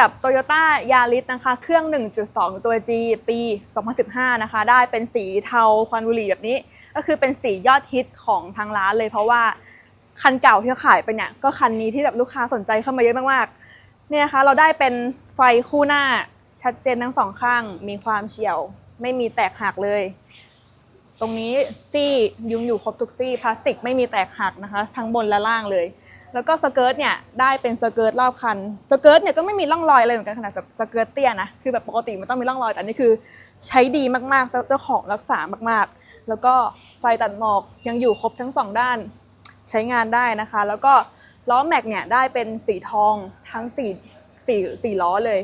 กับ Toyota Yaris นะคะ เครื่อง 1.2 ตัว G ปี 2015 นะคะ ได้เป็นสีเทาควันบุหรี่แบบนี้ ก็คือเป็นสียอดฮิตของทางร้านเลย เพราะว่าคันเก่าที่ขาขายไปเนี่ยก็คันนี้ที่แบบลูกค้าสนใจเข้ามาเยอะมากๆ เนี่ยนะคะเราได้เป็นไฟคู่หน้าชัดเจนทั้งสองข้าง มีความเฉียว ไม่มีแตกหักเลย ตรงนี้ซี่ยุงอยู่ครบทุกซี่พลาสติกไม่มีแตกหักนะคะ ทั้งบนและล่างเลย แล้วก็สเกิร์ตเนี่ยได้เป็นสเกิร์ตรอบคันสเกิร์ตเนี่ยก็ไม่มีร่องรอยอะไรเหมือนกันขนาดสเกิร์ตเตี้ยนะคือแบบปกติมันต้องมีร่องรอยแต่นี่คือใช้ดีมากๆเจ้าของรักษามากๆ แล้วก็ไฟตัดหมอกยังอยู่ครบทั้งสองด้าน ใช้งานได้นะคะ แล้วก็ล้อแม็กเนี่ยได้เป็นสีทองทั้งสี่สี่สี่ล้อเลย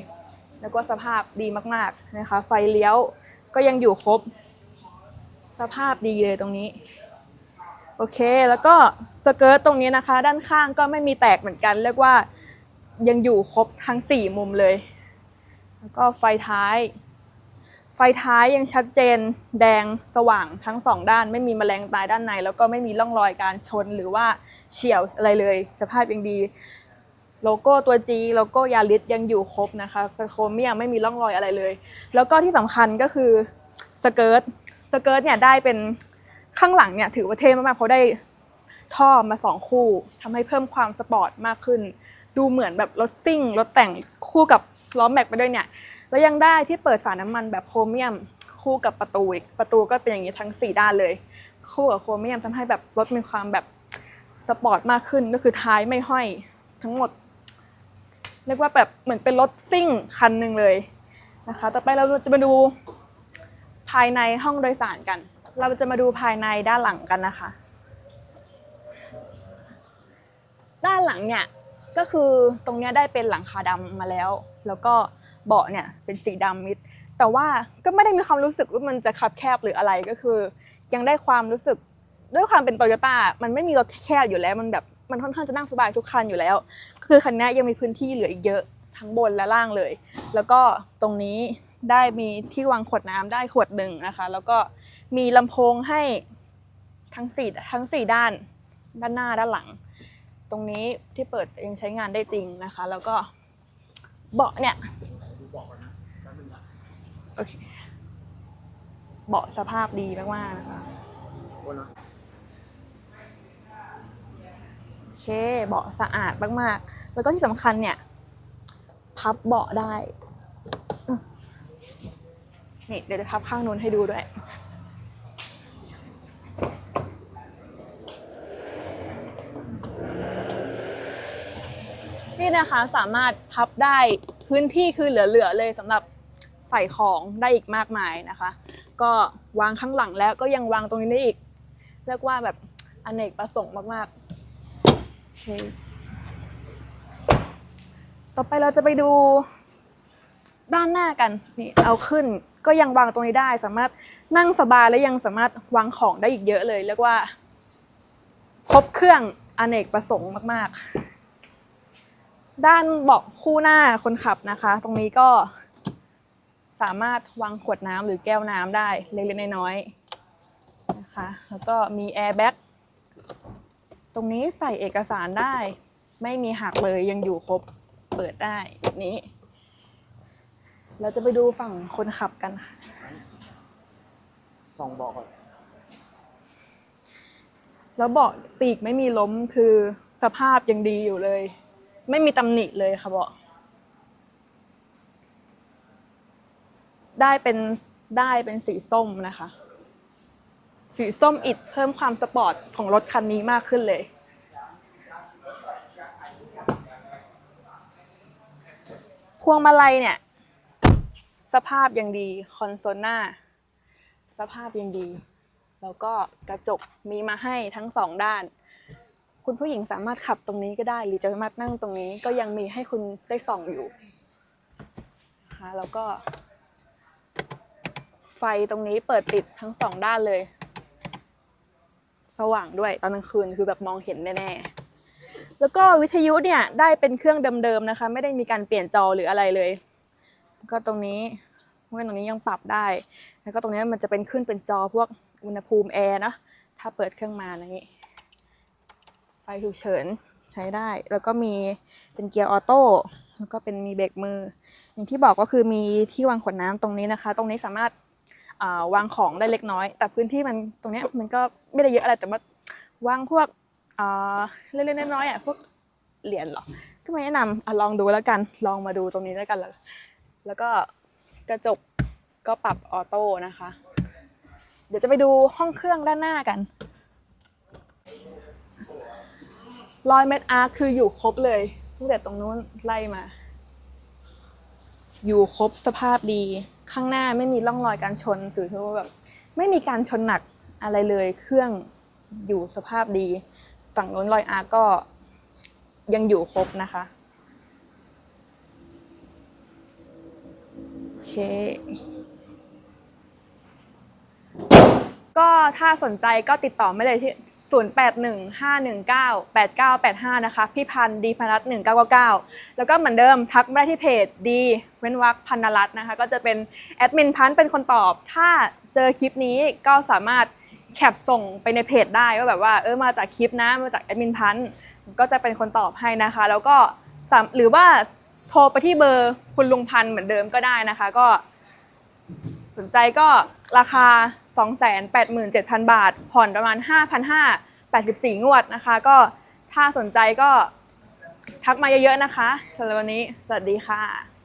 แล้วก็สภาพดีมากๆนะคะ ไฟเลี้ยวก็ยังอยู่ครบ สภาพดีเลยตรงนี้ โอเคแล้วก็สเกิร์ตตรงนี้นะคะ ด้านข้างก็ไม่มีแตกเหมือนกัน เรียกว่ายังอยู่ครบทั้ง 4 มุมเลย แล้วก็ไฟท้าย ไฟท้ายยังชัดเจน แดงสว่างทั้งสองด้าน ไม่มีแมลงตายด้านใน แล้วก็ไม่มีร่องรอยการชนหรือว่าเฉียวอะไรเลย สภาพยังดีโลโก้ตัว G โลโก้ยาริสยังอยู่ครบนะคะโครเมียมไม่มีร่องรอยอะไรเลย แล้วก็ที่สำคัญก็คือสเกิร์ต สเกิร์ตเนี่ยได้เป็นข้างหลังเนี่ยถือว่าเท่มากๆเพราะได้ท่อมาสองคู่ทำให้เพิ่มความสปอร์ตมากขึ้น ดูเหมือนแบบรถซิ่งรถแต่งคู่กับล้อแม็กไปด้วยเนี่ย แล้วยังได้ที่เปิดฝาน้ำมันแบบโครเมียมคู่กับประตูอีกประตูก็เป็นอย่างนี้ทั้ง 4 ด้านเลย คู่กับโครเมียมทำให้แบบรถมีความแบบสปอร์ตมากขึ้นก็คือท้ายไม่ห้อยทั้งหมดเรียกว่าแบบเหมือนเป็นรถซิ่งคันหนึ่งเลยนะคะ ต่อไปเราจะมาดู ภายในห้องโดยสารกัน เราจะมาดูภายในด้านหลังกันนะคะ ด้านหลังเนี่ยก็คือตรงนี้ได้เป็นหลังคาดำมาแล้ว แล้วก็เบาะเนี่ยเป็นสีดำมิด แต่ว่าก็ไม่ได้มีความรู้สึกว่ามันจะคับแคบหรืออะไรก็คือ ยังได้ความรู้สึกด้วยความเป็นโตโยต้ามันไม่มีรถแคบอยู่แล้ว มันแบบมันค่อนข้างจะนั่งสบายทุกคันอยู่แล้ว คือคันนี้ยังมีพื้นที่เหลืออีกเยอะทั้งบนและล่างเลย แล้วก็ตรงนี้ ได้มีที่วางขวดน้ำได้ขวดหนึ่งนะคะ แล้วก็มีลำโพงให้ทั้งสี่ทั้งสี่ด้านด้านหน้าด้านหลัง ตรงนี้ที่เปิดยังใช้งานได้จริงนะคะ แล้วก็เบาะเนี่ยโอเคเบาะสภาพดีมากๆนะคะโอเคเบาะสะอาดมากๆ แล้วก็ที่สำคัญเนี่ย พับเบาะได้ นี่เดี๋ยวจะพับข้างนู้นให้ดูด้วย นี่นะคะสามารถพับได้พื้นที่คือเหลือๆเลยสำหรับใส่ของได้อีกมากมายนะคะ ก็วางข้างหลังแล้วก็ยังวางตรงนี้ได้อีก เรียกว่าแบบอเนกประสงค์มากๆโอเคต่อไปเราจะไปดูด้านหน้ากัน นี่เอาขึ้น ก็ยังวางตรงนี้ได้ สามารถนั่งสบายและยังสามารถวางของได้อีกเยอะเลยเรียกว่า ครบเครื่องอเนกประสงค์มากๆ ด้านเบาะคู่หน้าคนขับนะคะ ตรงนี้ก็สามารถวางขวดน้ำหรือแก้วน้ำได้เล็กๆน้อยๆนะคะแล้วก็มีแอร์แบ็กตรงนี้ใส่เอกสารได้ ไม่มีหักเลยยังอยู่ครบเปิดได้แบบนี้ เราจะไปดูฝั่งคนขับกันค่ะส่องบอกก่อนแล้วเบาะปีกไม่มีล้มคือสภาพยังดีอยู่เลย ไม่มีตำหนิเลยค่ะเบาะได้เป็นได้เป็นสีส้มนะคะ สีส้มอิดเพิ่มความสปอร์ตของรถคันนี้มากขึ้นเลยพวงมาลัยเนี่ย สภาพยังดีคอนโซลหน้า สภาพยังดี แล้วก็กระจกมีมาให้ทั้งสองด้าน คุณผู้หญิงสามารถขับตรงนี้ก็ได้ หรือจะมานั่งตรงนี้ก็ยังมีให้คุณได้ส่องอยู่นะคะแล้วก็ ไฟตรงนี้เปิดติดทั้งสองด้านเลย สว่างด้วยตอนกลางคืนคือแบบมองเห็นแน่ๆแล้วก็วิทยุเนี่ยได้เป็นเครื่องเดิมๆนะคะ ไม่ได้มีการเปลี่ยนจอหรืออะไรเลย ก็ตรงนี้เมื่อตรงนี้ยังปรับได้ แล้วก็ตรงนี้มันจะเป็นขึ้นเป็นจอพวกอุณหภูมิแอร์นะถ้าเปิดเครื่องมาอย่างนี้ ไฟฉุกเฉินใช้ได้ แล้วก็มีเป็นเกียร์ออโต้แล้วก็เป็นมีเบรกมือ อย่างที่บอกก็คือมีที่วางขวดน้ำตรงนี้นะคะ ตรงนี้สามารถาวางของได้เล็กน้อย แต่พื้นที่มันตรงเนี้ยมันก็ไม่ได้เยอะอะไรแต่ว่าวางพวกเล็กๆน้อยๆอะพวกเหรียญหรอก็ไม่แนะนำอลองดูแล้วกัน ลองมาดูตรงนี้แล้วกันแล้ว แล้วก็กระจกก็ปรับออโต้นะคะ เดี๋ยวจะไปดูห้องเครื่องด้านหน้ากันรอยเม็ดอาร์คคืออยู่ครบเลยตั้งแต่ตรงนู้นไล่มา อยู่ครบสภาพดีข้างหน้าไม่มีร่องรอยการชนสื่อที่ว่าแบบไม่มีการชนหนักอะไรเลยเครื่องอยู่สภาพดี ฝั่งนู้นรอยอาร์ก็ยังอยู่ครบนะคะ โอ เคก็ถ้าสนใจก็ติดต่อไม่เลยที่ 0815198985 นะคะ พี่พันธ์ดีพนัท1999 แล้วก็เหมือนเดิมทักมาได้ที่เพจดีเว้นวักพันรัตน์นะคะ ก็จะเป็นแอดมินพันธ์เป็นคนตอบ ถ้าเจอคลิปนี้ก็สามารถแคปส่งไปในเพจได้ว่าแบบว่าเออมาจากคลิปนะมาจากแอดมินพันธ์ก็จะเป็นคนตอบให้นะคะ แล้วก็หรือว่า โทรไปที่เบอร์คุณลุงพันธ์เหมือนเดิมก็ได้นะคะ ก็ สนใจก็ราคา 287,000 บาท ผ่อนประมาณ 5,584 งวดนะคะ ก็ถ้าสนใจก็ทักมาเยอะๆนะคะสำหรับวันนี้ สวัสดีค่ะ